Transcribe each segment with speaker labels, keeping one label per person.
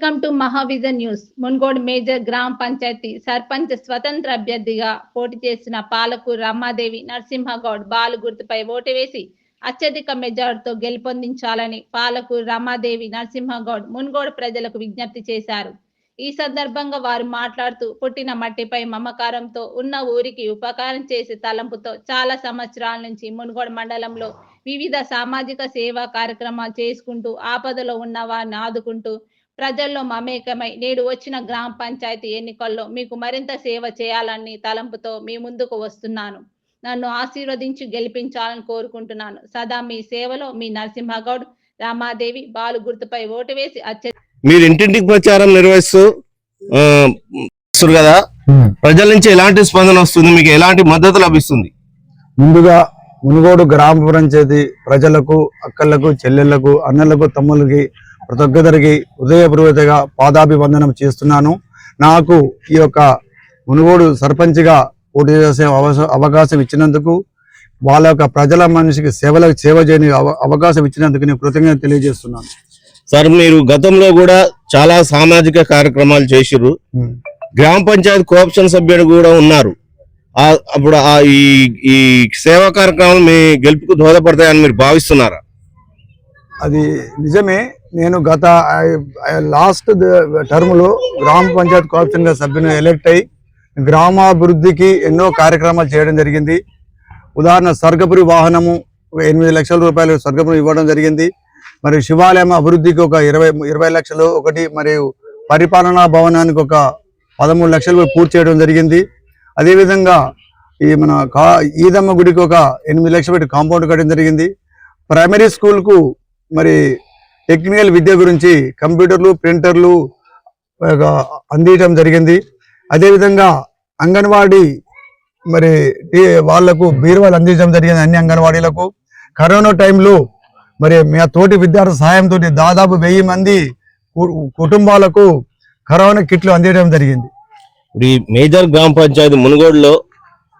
Speaker 1: Welcome to Mahavision news. Munugode major గ్రామ పంచాయతీ సర్పంచ్ స్వతంత్ర అభ్యర్థిగా పోటీ చేసిన పాలకు రమాదేవి నరసింహగౌడ్ బాలు గుర్తుపై ఓటు వేసి అత్యధిక మెజార్టీతో గెలుపొందించాలని పాలకు రమాదేవి నరసింహగౌడ్ మున్గోడు ప్రజలకు విజ్ఞప్తి చేశారు. ఈ సందర్భంగా వారు మాట్లాడుతూ పుట్టిన మట్టిపై మమకారంతో ఉన్న ఊరికి ఉపకారం చేసే తలంపుతో చాలా సంవత్సరాల నుంచి మున్గోడు మండలంలో వివిధ సామాజిక సేవా కార్యక్రమాలు చేసుకుంటూ ఆపదలో ఉన్న వారిని ఆదుకుంటూ ప్రజల్లో మమేకమై నేడు వచ్చిన గ్రామ పంచాయతీ ఎన్నికల్లో మీకు మరింత సేవ చేయాలని తలంపుతో మీ ముందుకు వస్తున్నాను. నన్ను ఆశీర్వదించి గెలిపించాలని కోరుకుంటున్నాను. సదా మీ సేవలో మీ నరసింహగౌడ్ రామాదేవి బాలు గుర్తుపై ఓటు వేసి
Speaker 2: మీరు ఇంటింటికి ప్రచారం నిర్వహిస్తూ కదా? ప్రజల నుంచి ఎలాంటి స్పందన వస్తుంది? మీకు ఎలాంటి మద్దతు లభిస్తుంది?
Speaker 3: ముందుగా మునుగోడు గ్రామ పంచాయతీ ప్రజలకు అక్కలకు చెల్లెళ్ళకు అన్నలకు తమ్ములకి ప్రతి ఒక్కరికి హృదయపూర్వకగా పాదాభివందనం చేస్తున్నాను. నాకు ఈ యొక్క మునుగోడు సర్పంచ్గా పోటీ చేసే అవకాశం ఇచ్చినందుకు వాళ్ళ యొక్క ప్రజల మనిషికి సేవలకు సేవ చేయని అవ- అవకాశం ఇచ్చినందుకు నేను కృతజ్ఞత తెలియజేస్తున్నాను.
Speaker 2: సార్ మీరు గతంలో కూడా చాలా సామాజిక కార్యక్రమాలు చేసిర్రు. గ్రామ పంచాయతీ కోఆప్షన్ సభ్యుడు కూడా ఉన్నారు. అప్పుడు ఆ ఈ ఈ సేవా కార్యక్రమాలు మీ గెలుపుకు దోహదపడతాయని మీరు భావిస్తున్నారా?
Speaker 3: అది నిజమే. నేను గత లాస్ట్ టర్మ్లో గ్రామ పంచాయత్ కార్పొరేషన్గా సభ్యుని ఎలెక్ట్ అయ్యి గ్రామాభివృద్ధికి ఎన్నో కార్యక్రమాలు చేయడం జరిగింది. ఉదాహరణ స్వర్గపురి వాహనము ఎనిమిది లక్షల రూపాయలు స్వర్గపురి ఇవ్వడం జరిగింది. మరి శివాలయం అభివృద్ధికి ఒక ఇరవై ఇరవై లక్షలు ఒకటి మరియు పరిపాలనా భవనానికి ఒక పదమూడు లక్షలు పూర్తి చేయడం జరిగింది. అదేవిధంగా ఈ మన కా ఈదమ్మ గుడికి ఒక ఎనిమిది లక్షలు పెట్టి కాంపౌండ్ కట్టడం జరిగింది. ప్రైమరీ స్కూల్కు మరి టెక్నికల్ విద్య గురించి కంప్యూటర్లు ప్రింటర్లు అందించడం జరిగింది. అదేవిధంగా అంగన్వాడీ మరి వాళ్ళకు బీరువాలు అందించడం జరిగింది అన్ని అంగన్వాడీలకు. కరోనా టైంలో మరి మా తోటి విద్యార్థుల సహాయంతో దాదాపు వెయ్యి మంది కు- కుటుంబాలకు కరోనా కిట్లు అందించడం జరిగింది.
Speaker 2: ఇప్పుడు ఈ మేజర్ గ్రామ పంచాయతీ మునుగోడులో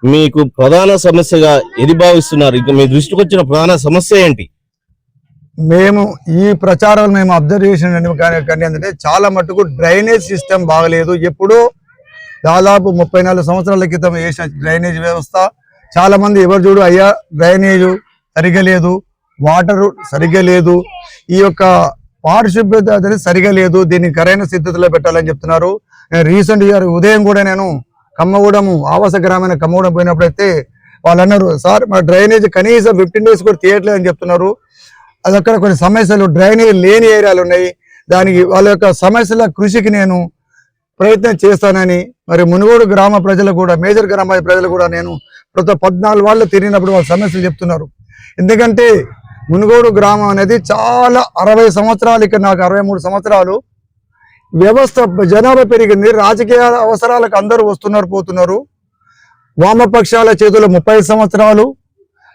Speaker 2: మీకు ప్రధాన సమస్యగా ఎది భావిస్తున్నారు ఇంకా మీ దృష్టికి వచ్చిన ప్రధాన సమస్య ఏంటి?
Speaker 3: మేము ఈ ప్రచారాలు మేము అబ్జర్వ్ చేసిన కానీ ఏంటంటే చాలా మటుకు డ్రైనేజ్ సిస్టమ్ బాగలేదు. ఎప్పుడూ దాదాపు ముప్పై నాలుగు సంవత్సరాల క్రితం వేసిన డ్రైనేజ్ వ్యవస్థ. చాలా మంది ఎవరు చూడు అయ్యా డ్రైనేజ్ సరిగా లేదు వాటరు సరిగ్గా లేదు ఈ యొక్క పారిశుభ్రత అనేది సరిగా లేదు దీన్ని సరైన స్థితిలో పెట్టాలని చెప్తున్నారు. నేను రీసెంట్ ఇయర్ ఉదయం కూడా నేను కమ్మగూడము ఆవాస గ్రామైన కమ్మగూడెం పోయినప్పుడైతే వాళ్ళు అన్నారు సార్ మా డ్రైనేజ్ కనీసం ఫిఫ్టీన్ డేస్ కూడా తీయట్లేదు అని చెప్తున్నారు. అది అక్కడ కొన్ని సమస్యలు డ్రైనేజ్ లేని ఏరియాలు ఉన్నాయి. దానికి వాళ్ళ యొక్క సమస్యల కృషికి నేను ప్రయత్నం చేస్తానని మరి మునుగోడు గ్రామ ప్రజలు కూడా మేజర్ గ్రామ ప్రజలు కూడా నేను ప్రతి పద్నాలుగు వాళ్ళు తిరిగినప్పుడు వాళ్ళ సమస్యలు చెప్తున్నారు. ఎందుకంటే మునుగోడు గ్రామం అనేది చాలా అరవై సంవత్సరాలు ఇక్కడ నాకు అరవై మూడు సంవత్సరాలు. వ్యవస్థ జనాభా పెరిగింది. రాజకీయ అవసరాలకు అందరూ వస్తున్నారు పోతున్నారు. వామపక్షాల చేతుల్లో ముప్పై సంవత్సరాలు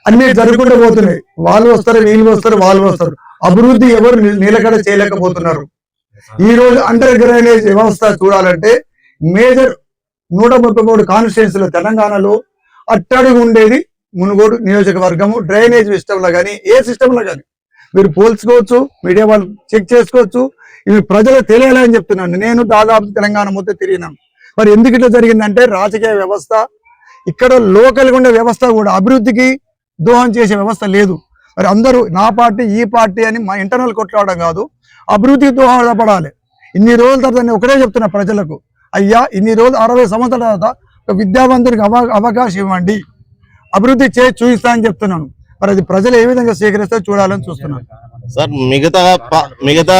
Speaker 3: అన్ని జరుగుకుంటూ పోతున్నాయి. వాళ్ళు వస్తారు వీళ్ళు వస్తారు వాళ్ళు వస్తారు. అభివృద్ధి ఎవరు నిలకడ చేయలేకపోతున్నారు. ఈ రోజు అండర్ డ్రైనేజ్ వ్యవస్థ చూడాలంటే మేజర్ నూట ముప్పై మూడు కాన్స్టిట్యున్సీలో తెలంగాణలో అట్టడుగు ఉండేది మునుగోడు నియోజకవర్గము. డ్రైనేజ్ సిస్టంలో కానీ ఏ సిస్టంలో కానీ మీరు పోల్చుకోవచ్చు మీడియా వాళ్ళు చెక్ చేసుకోవచ్చు. ఇవి ప్రజలకు తెలియాలని చెప్తున్నాను. నేను దాదాపు తెలంగాణ మొత్తం తిరిగినాను మరి ఎందుకు ఇట్లా జరిగిందంటే రాజకీయ వ్యవస్థ ఇక్కడ లోకల్గా ఉండే వ్యవస్థ కూడా అభివృద్ధికి దోహం చేసే వ్యవస్థ లేదు. మరి అందరూ నా పార్టీ ఈ పార్టీ అని మా ఇంటర్నల్ కొట్లాడడం కాదు అభివృద్ధికి దోహదపడాలి. ఇన్ని రోజుల తర్వాత నేను ఒకటే చెప్తున్నా ప్రజలకు అయ్యా ఇన్ని రోజులు అరవై సంవత్సరాల తర్వాత ఒక విద్యావంతునికి అవ అవకాశం ఇవ్వండి. అభివృద్ధి చేసి చూపిస్తా అని చెప్తున్నాను. మరి అది ప్రజలు ఏ విధంగా స్వీకరిస్తే చూడాలని చూస్తున్నాను.
Speaker 2: సార్ మిగతా మిగతా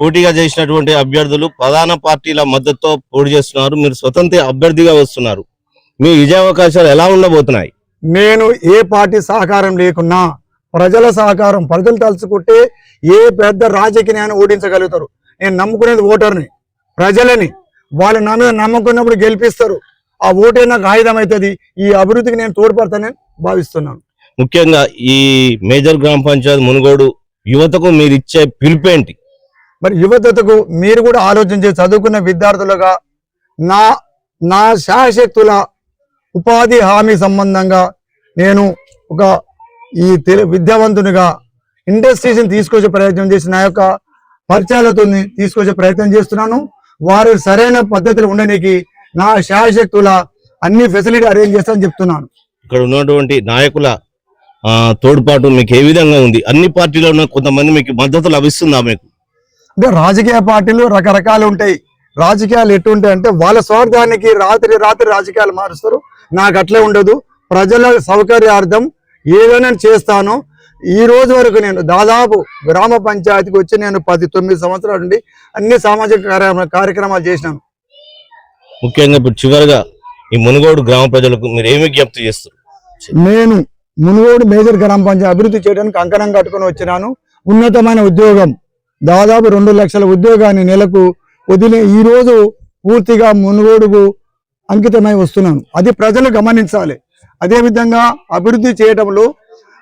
Speaker 2: పోటీగా చేసినటువంటి అభ్యర్థులు ప్రధాన పార్టీల మద్దతుతో పోటీ చేస్తున్నారు. మీరు స్వతంత్ర అభ్యర్థిగా వస్తున్నారు. మీ విజయావకాశాలు ఎలా ఉండబోతున్నాయి?
Speaker 3: నేను ఏ పార్టీ సహకారం లేకున్నా ప్రజల సహకారం ప్రజలు తలుచుకుంటే ఏ పెద్ద రాజకీయాన్ని ఓడించగలుగుతారు? నేను నమ్ముకునేది ఓటర్ని ప్రజలని. వాళ్ళు నా మీద నమ్ముకున్నప్పుడు గెలిపిస్తారు. ఆ ఓటే నాకు ఆయుధం అవుతుంది. ఈ అభివృద్ధికి నేను తోడ్పడతానని భావిస్తున్నాను.
Speaker 2: ముఖ్యంగా ఈ మేజర్ గ్రామ పంచాయతీ మునుగోడు యువతకు మీరు ఇచ్చే పిలుపేంటి
Speaker 3: మరి యువతకు మీరు కూడా ఆలోచించే చదువుకున్న విద్యార్థులుగా నా నా శాశక్తుల ఉపాధి హామీ సంబంధంగా నేను ఒక ఈ తెలు విద్యావంతునిగా ఇండస్ట్రీస్ని తీసుకొచ్చే ప్రయత్నం చేసి నా యొక్క పరిచయాలతో తీసుకొచ్చే ప్రయత్నం చేస్తున్నాను. వారు సరైన పద్ధతిలో ఉండడానికి నా శాయశక్తుల అన్ని ఫెసిలిటీ అరేంజ్ చేస్తానని చెప్తున్నాను.
Speaker 2: ఇక్కడ ఉన్నటువంటి నాయకుల తోడ్పాటు మీకు ఏ విధంగా ఉంది? అన్ని పార్టీలో ఉన్న కొంతమంది మీకు మద్దతు లభిస్తుందా మీకు?
Speaker 3: అంటే రాజకీయ పార్టీలు రకరకాలు ఉంటాయి. రాజకీయాలు ఎట్టుంటాయి అంటే వాళ్ళ స్వార్థానికి రాత్రి రాత్రి రాజకీయాలు మారుస్తారు. నాకు అట్లే ఉండదు. ప్రజల సౌకర్యార్థం ఏదైనా చేస్తాను. ఈ రోజు వరకు నేను దాదాపు గ్రామ పంచాయతీకి వచ్చి నేను పది తొమ్మిది సంవత్సరాల నుండి అన్ని సామాజిక కార్య- కార్యక్రమాలు చేసినాను.
Speaker 2: ముఖ్యంగా ఇప్పుడు చివరిగా ఈ మునుగోడు గ్రామ ప్రజలకు మీరు ఏమి విజ్ఞప్తి చేస్తారు?
Speaker 3: నేను మునుగోడు మేజర్ గ్రామ పంచాయతీ అభివృద్ధి చేయడానికి కంకణం కట్టుకొని వచ్చినాను. ఉన్నతమైన ఉద్యోగం. దాదాపు రెండు లక్షల ఉద్యోగాన్ని నెలకు వదిలి ఈ రోజు పూర్తిగా మునుగోడుకు అంకితమై వస్తున్నాను. అది ప్రజలు గమనించాలి. అదేవిధంగా అభివృద్ధి చేయడంలో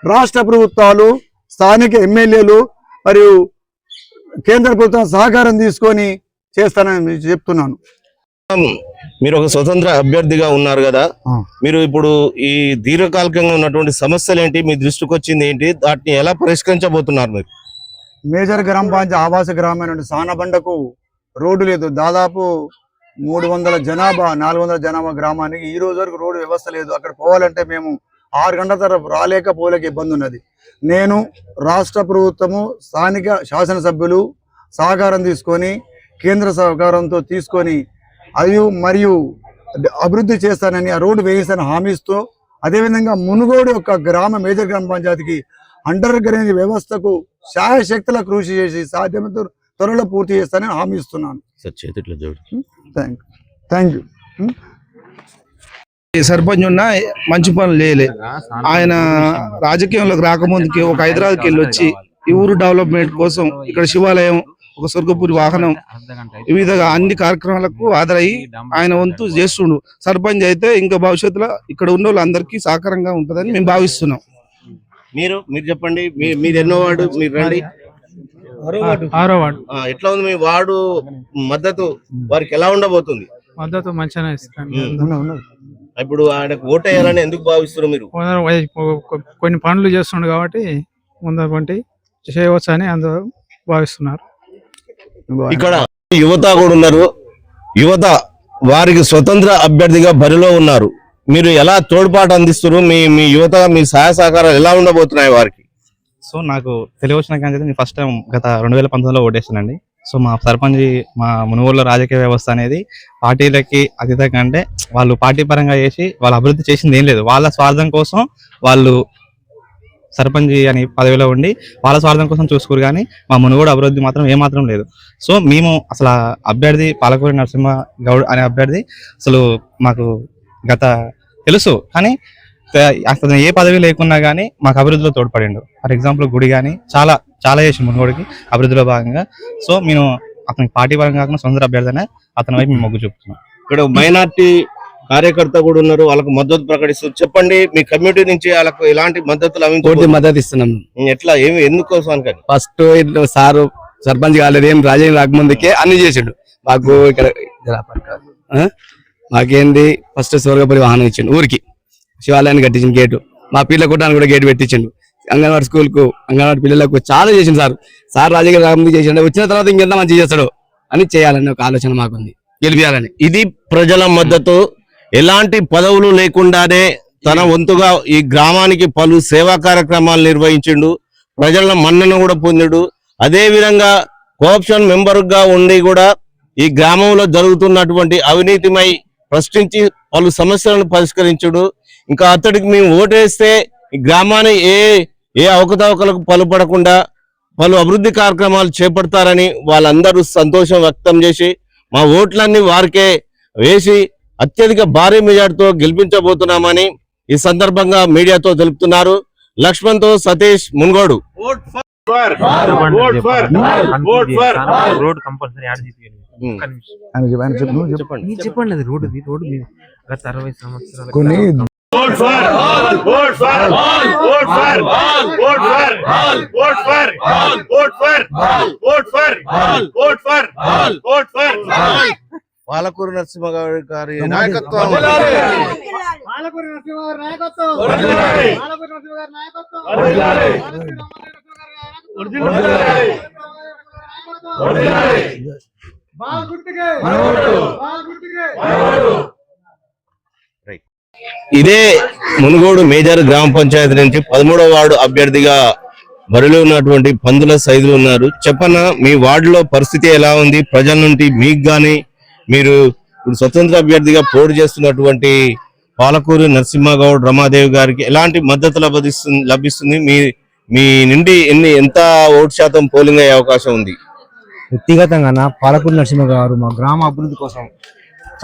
Speaker 3: రాష్ట్ర ప్రభుత్వాలు స్థానిక ఎమ్మెల్యేలు మరియు కేంద్ర ప్రభుత్వం సహకారం తీసుకొని చేస్తానని చెప్తున్నాను.
Speaker 2: మీరు ఒక స్వతంత్ర అభ్యర్థిగా ఉన్నారు కదా. మీరు ఇప్పుడు ఈ దీర్ఘకాలికంగా ఉన్నటువంటి సమస్యలు ఏంటి మీ దృష్టికి వచ్చింది ఏంటి? వాటిని ఎలా పరిష్కరించబోతున్నారు మీరు?
Speaker 3: మేజర్ గ్రామ పంచాయతీ ఆవాస గ్రామం సానబండకు రోడ్డు లేదు. దాదాపు మూడు వందల జనాభా నాలుగు వందల జనాభా గ్రామానికి ఈ రోజు వరకు రోడ్డు వ్యవస్థ లేదు. అక్కడ పోవాలంటే మేము ఆరు గంటల తరపు రాలేక పోలేక ఇబ్బంది ఉన్నది. నేను రాష్ట్ర ప్రభుత్వము స్థానిక శాసనసభ్యులు సహకారం తీసుకొని కేంద్ర సహకారంతో తీసుకొని అవి మరియు అభివృద్ధి చేస్తానని ఆ రోడ్డు వేయిస్తానని హామీస్తూ అదేవిధంగా మునుగోడు యొక్క గ్రామ మేజర్ గ్రామ పంచాయతీకి అండర్ గ్రేజ్ వ్యవస్థకు శాయశక్తుల కృషి చేసి సాధ్యమైనంత త్వరలో పూర్తి చేస్తానని హామీ ఇస్తున్నాను.
Speaker 2: సార్ చేతిట్లో చూడు
Speaker 3: థ్యాంక్ థ్యాంక్ యూ
Speaker 4: ఈ సర్పంచ్ ఉన్న మంచి పనులు చేయలే. ఆయన రాజకీయంలోకి రాకముందుకి ఒక హైదరాబాద్కి వెళ్ళి వచ్చి ఈ ఊరు డెవలప్మెంట్ కోసం ఇక్కడ శివాలయం ఒక స్వర్గపురి వాహనం ఈ విధంగా అన్ని కార్యక్రమాలకు హాజరయ్యి ఆయన వంతు చేస్తుండు. సర్పంచ్ అయితే ఇంకా భవిష్యత్తులో ఇక్కడ ఉన్న వాళ్ళందరికీ సహకారంగా ఉంటుందని మేము భావిస్తున్నాం.
Speaker 2: మీరు మీరు చెప్పండి మీ- మీరు ఎన్నో వార్డు మీరు రండి.
Speaker 5: ఆరో వార్డు.
Speaker 2: ఆ, ఎట్లా ఉంది మీ వార్డు మద్దతు వారికి ఎలా ఉండబోతుంది?
Speaker 5: మద్దతు మంచిగానే ఇస్తాను.
Speaker 2: ఇప్పుడు ఆయనకు ఓటు వేయాలని ఎందుకు భావిస్తున్నారు మీరు?
Speaker 5: కొన్ని పనులు చేస్తుండు కాబట్టి ముందర వంటి చేయవచ్చు అని అందరూ భావిస్తున్నారు.
Speaker 2: ఇక్కడ యువత కూడా ఉన్నారు. యువత వారికి స్వతంత్ర అభ్యర్థిగా బరిలో ఉన్నారు. మీరు ఎలా తోడ్పాటు అందిస్తారు మీ మీ యువత మీ సహాయ సహకారాలు ఎలా ఉండబోతున్నాయి వారికి?
Speaker 6: సో నాకు తెలియవచ్చిన కానీ నేను ఫస్ట్ టైం గత రెండు వేల పంతొమ్మిదిలో ఓటేసానండి. సో మా సర్పంచ్ మా మునుగోడులో రాజకీయ వ్యవస్థ అనేది పార్టీలకి అతీతంగా అంటే వాళ్ళు పార్టీ పరంగా చేసి వాళ్ళు అభివృద్ధి చేసింది ఏం లేదు. వాళ్ళ స్వార్థం కోసం వాళ్ళు సర్పంచ్ అని పదవిలో ఉండి వాళ్ళ స్వార్థం కోసం చూసుకోరు కానీ మా మునుగోడు అభివృద్ధి మాత్రం ఏమాత్రం లేదు. సో మేము అసలు ఆ అభ్యర్థి పాలకూరి నరసింహ గౌడ్ అనే అభ్యర్థి అసలు మాకు గత తెలుసు. కానీ అతను ఏ పదవి లేకున్నా కానీ మాకు అభివృద్ధిలో తోడ్పడిండు. ఫర్ ఎగ్జాంపుల్ గుడి కానీ చాలా చాలా చేసిండు మునుగోడికి అభివృద్ధిలో భాగంగా. సో మేము అతనికి పార్టీ పరంగా కాకుండా సొంత అభ్యర్థినే అతని వైపు మేము మొగ్గు చూపుతున్నాం.
Speaker 2: ఇక్కడ మైనార్టీ కార్యకర్త కూడా ఉన్నారు వాళ్ళకు మద్దతు ప్రకటిస్తారు చెప్పండి మీ కమ్యూనిటీ నుంచి వాళ్ళకు ఎలాంటి మద్దతు
Speaker 7: పూర్తి
Speaker 2: లభించబోతుంది
Speaker 7: మద్దతు ఇస్తున్నాం.
Speaker 2: ఎట్లా ఏమి ఎందుకోసం అని
Speaker 7: ఫస్ట్ ఇట్లా సారు సర్పంచ్ కాలేదు ఏం రాజకీయం రాకముందుకే అన్ని చేసిండు. మాకు ఇక్కడ ఆ? మాకేంది? ఫస్ట్ స్వర్గపురి వాహనం ఇచ్చిండు ఊరికి. శివాలయాన్ని కట్టించిన గేటు మా పిల్లల కొట్టానికి కూడా గేటు పెట్టించండు. అంగన్వాడి స్కూల్కు అంగన్వాడి పిల్లలకు చాలా చేసిండు సార్. సార్ రాజకీయ రాకముందు చేసిండు. వచ్చిన తర్వాత ఇంకెంత మంచి చేస్తాడు అని చేయాలని ఒక ఆలోచన మాకుంది. గెలిపించాలని
Speaker 2: ఇది ప్రజల మద్దతు. ఎలాంటి పదవులు లేకుండానే తన వంతుగా ఈ గ్రామానికి పలు సేవా కార్యక్రమాలు నిర్వహించిండు. ప్రజల మన్నను కూడా పొందాడు. అదే విధంగా కోఆప్షన్ మెంబర్గా ఉండి కూడా ఈ గ్రామంలో జరుగుతున్నటువంటి అవినీతిమై ప్రశ్నించి పలు సమస్యలను పరిష్కరించుడు. ఇంకా అతడికి మేము ఓటేస్తే గ్రామాన్ని ఏ ఏ అవకతవకలకు పలుపడకుండా పలు అభివృద్ధి కార్యక్రమాలు చేపడతారని వాళ్ళందరూ సంతోషం వ్యక్తం చేసి మా ఓట్లన్నీ వారికే వేసి అత్యధిక భారీ మెజార్టీతో గెలిపించబోతున్నామని ఈ సందర్భంగా మీడియాతో తెలుపుతున్నారు. లక్ష్మణ్తో Satish Munugode.
Speaker 8: Road compulsory add చేయాలి
Speaker 2: ఉమ్.
Speaker 3: ఆయన చెప్పు, ఆయన చెప్పు, నువ్వు చెప్పు.
Speaker 2: చెప్పండి
Speaker 8: మీరు చెప్పండి అది రోడ్ ఇది రోడ్ మీద గత అరవై సంవత్సరాల
Speaker 3: కొన్ని
Speaker 2: పాలకూరు నరసింహ గారి గారి నాయకత్వం. ఇదే మునుగోడు మేజర్ గ్రామ పంచాయతీ నుంచి పదమూడవ వార్డు అభ్యర్థిగా బరిలో ఉన్నటువంటి పందుల సైదులు ఉన్నారు. చెప్పన్న మీ వార్డులో పరిస్థితి ఎలా ఉంది? ప్రజల నుండి మీకు గాని మీరు ఇప్పుడు స్వతంత్ర అభ్యర్థిగా పోటీ చేస్తున్నటువంటి పాలకూరు నరసింహగౌడ్ రమాదేవి గారికి ఎలాంటి మద్దతు లభిస్తుంది లభిస్తుంది? మీ మీ నుండి ఎన్ని ఎంత ఓటు శాతం పోలింగ్ అయ్యే అవకాశం ఉంది?
Speaker 9: వ్యక్తిగతంగా నా పాలకూరు నరసింహ గారు మా గ్రామ అభివృద్ధి కోసం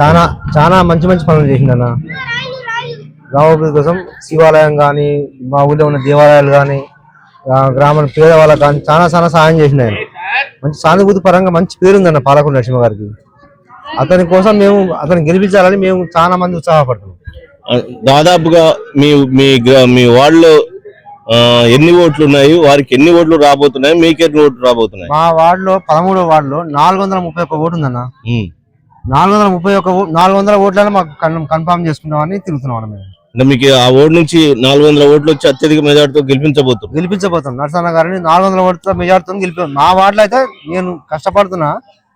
Speaker 9: చాలా చాలా మంచి మంచి పనులు చేసిందన్న గ్రామ అభివృద్ధి కోసం శివాలయం కానీ మా ఊళ్ళో ఉన్న దేవాలయాలు కానీ గ్రామంలో పేదవాళ్ళకి కానీ చాలా చాలా సహాయం చేసిండు ఆయన మంచి సానుభూతి పరంగా మంచి పేరుందన్న పాలకూరు నరసింహ గారికి. అతని కోసం మేము అతను గెలిపించాలని మేము చాలా మంది ఉత్సాహపడుతున్నాం.
Speaker 2: దాదాపుగా మీ మీ మీ వార్డులో ఎన్ని ఓట్లు ఉన్నాయి? వారికి ఎన్ని ఓట్లు రాబోతున్నాయి? మీకు ఎన్ని ఓట్లు రాబోతున్నాయి?
Speaker 9: మా వార్డులో పదమూడో వార్డులో నాలుగు వందల ముప్పై ఒక్క ఓటు ఉందన్న. నాలుగు వందల ముప్పై ఒక్క నాలుగు వందల ఓట్లను మాకు కన్ఫామ్ చేసుకుంటామని తిరుగుతున్నాం మేము.
Speaker 2: మీకు ఆ ఓటు నుంచి నాలుగు వందల ఓట్లు వచ్చి అత్యధిక మెజార్టీతో గెలిపించబోతున్నారు.
Speaker 9: గెలిపించబోతాం. నరసన్న గారిని నాలుగు వందల ఓట్ల మెజార్టీతో గెలిపాం మా వార్డులో అయితే నేను కష్టపడుతున్నా.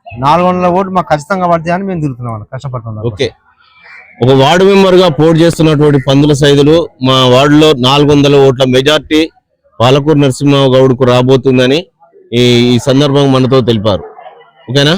Speaker 9: నాలుగు వందల ఓట్లు మాకు ఖచ్చితంగా పడతాయి అని మేము తిరుగుతున్నాం కష్టపడుతున్నాం
Speaker 2: ఓకే. ఒక వార్డు మెంబర్గా పోటీ చేస్తున్నటువంటి పందుల సైదులు మా వార్డులో నాలుగు వందల ఓట్ల మెజార్టీ పాలకూరు నరసింహ గౌడ్కు రాబోతుందని ఈ ఈ సందర్భంగా మనతో తెలిపారు. ఓకేనా?